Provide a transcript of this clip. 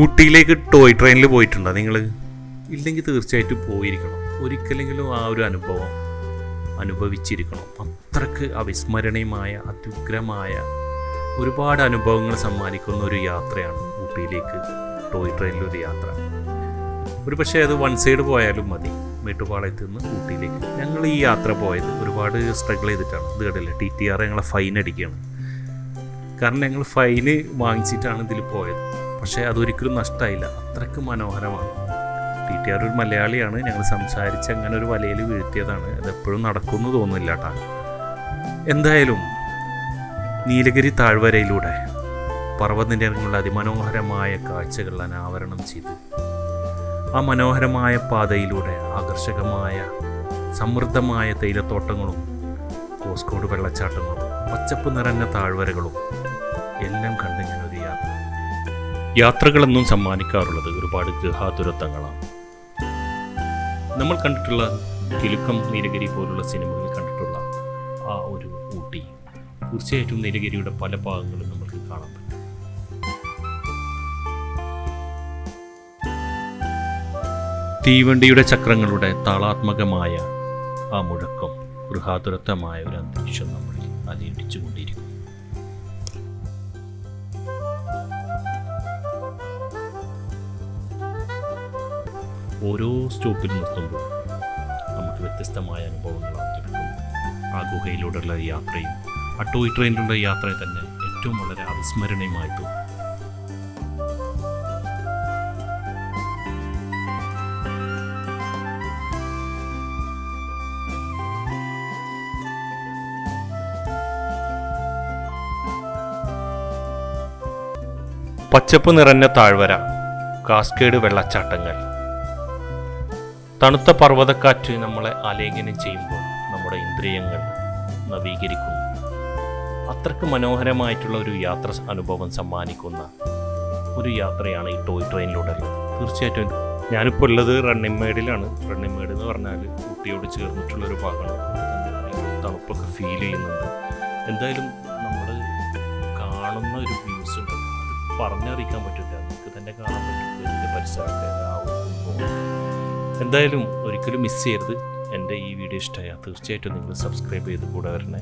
ഊട്ടിയിലേക്ക് toy ട്രെയിനിൽ പോയിട്ടുണ്ടോ നിങ്ങൾ? ഇല്ലെങ്കിൽ തീർച്ചയായിട്ടും പോയിരിക്കണം. ഒരിക്കലെങ്കിലും ആ ഒരു അനുഭവം അനുഭവിച്ചിരിക്കണം. അത്രയ്ക്ക് അവിസ്മരണീയമായ അത്യുഗ്രമായ ഒരുപാട് അനുഭവങ്ങൾ സമ്മാനിക്കുന്ന ഒരു യാത്രയാണ് ഊട്ടിയിലേക്ക് ടോയ് ട്രെയിനിലൊരു യാത്ര. ഒരു പക്ഷേ അത് വൺ സൈഡ് പോയാലും മതി. മേട്ടുപാളയത്ത് നിന്ന് ഊട്ടിയിലേക്ക്. ഞങ്ങൾ ഈ യാത്ര പോയത് ഒരുപാട് സ്ട്രഗിൾ ചെയ്തിട്ടാണ്. ഇത് കേട്ടില്ല ടി ടി ആർ ഞങ്ങളെ ഫൈൻ അടിക്കുകയാണ്. കാരണം ഞങ്ങൾ ഫൈന് വാങ്ങിച്ചിട്ടാണ് ഇതിൽ പോയത്. പക്ഷേ അതൊരിക്കലും നഷ്ടമായില്ല അത്രയ്ക്ക് മനോഹരമാണ്. ടി ടി ആർ ഒരു മലയാളിയാണ്. ഞങ്ങൾ സംസാരിച്ച് അങ്ങനെ ഒരു വലയിൽ വീഴ്ത്തിയതാണ്. അതെപ്പോഴും നടക്കുമെന്ന് തോന്നുന്നില്ല കേട്ടാ എന്തായാലും നീലഗിരി താഴ്വരയിലൂടെ പർവതനിരങ്ങളുടെ അതിമനോഹരമായ കാഴ്ചകൾ അനാവരണം ചെയ്ത്. ആ മനോഹരമായ പാതയിലൂടെ ആകർഷകമായ സമൃദ്ധമായ തേയിലത്തോട്ടങ്ങളും കോസ്കോട് വെള്ളച്ചാട്ടങ്ങളും പച്ചപ്പ് നിറഞ്ഞ താഴ്വരകളും എല്ലാം കണ്ട് ഞാനൊരു യാത്ര യാത്രകളെന്നും സമ്മാനിക്കാറുള്ളത് ഒരുപാട് ഗൃഹാതുരത്വങ്ങളാണ്. നമ്മൾ കണ്ടിട്ടുള്ള കിലുക്കം നീലഗിരി പോലുള്ള സിനിമകളിൽ കണ്ടിട്ടുള്ള ആ ഒരു ഊട്ടി തീർച്ചയായിട്ടും നീലഗിരിയുടെ പല ഭാഗങ്ങളും നമുക്ക് കാണാൻ പറ്റും. തീവണ്ടിയുടെ ചക്രങ്ങളുടെ താളാത്മകമായ ആ മുഴക്കം ഗൃഹാതുരത്വമായ ഒരു അന്തരീക്ഷം നമ്മളിൽ അലയടിച്ചുകൊണ്ടിരിക്കും ഓരോ സ്റ്റോപ്പിൽ നിർത്തുമ്പോൾ നമുക്ക് വ്യത്യസ്തമായ അനുഭവങ്ങളാണ് ലഭിക്കുന്നത് ആ ഗുഹയിലൂടെയുള്ള യാത്രയും ആ ടോയ് ട്രെയിനിലുള്ള യാത്ര തന്നെ ഏറ്റവും വളരെ അവിസ്മരണീയമായി തോന്നും പച്ചപ്പ് നിറഞ്ഞ താഴ്വര കാസ്കേഡ് വെള്ളച്ചാട്ടങ്ങൾ തണുത്ത പർവതക്കാറ്റ് നമ്മളെ ആലേഖനം ചെയ്യുമ്പോൾ നമ്മുടെ ഇന്ദ്രിയങ്ങൾ നവീകരിക്കുന്നു. അത്രയ്ക്ക് മനോഹരമായിട്ടുള്ള ഒരു യാത്ര അനുഭവം സമ്മാനിക്കുന്ന ഒരു യാത്രയാണ് ഈ ടോയ് ട്രെയിനിലൂടെ തീർച്ചയായിട്ടും ഞാനിപ്പോൾ ഉള്ളത് റണ്ണിംഗ് മേഡ് എന്ന് പറഞ്ഞാൽ കുട്ടിയോട് ചേർന്നിട്ടുള്ള ഒരു ഭാഗമാണ്. തണുപ്പൊക്കെ ഫീൽ ചെയ്യുന്നുണ്ട്. എന്തായാലും നമ്മൾ കാണുന്ന ഒരു വ്യൂസ് ഉണ്ട്. അത് പറഞ്ഞറിയിക്കാൻ പറ്റില്ല. നമുക്ക് തന്നെ കാണാൻ പറ്റും. ഇതിന്റെ പരിസരമൊക്കെ. എന്തായാലും ഒരിക്കലും മിസ് ചെയ്യരുത്. എന്റെ ഈ വീഡിയോ ഇഷ്ടമായാൽ തീർച്ചയായിട്ടും നിങ്ങൾ സബ്സ്ക്രൈബ് ചെയ്ത് കൂടെ വരണേ.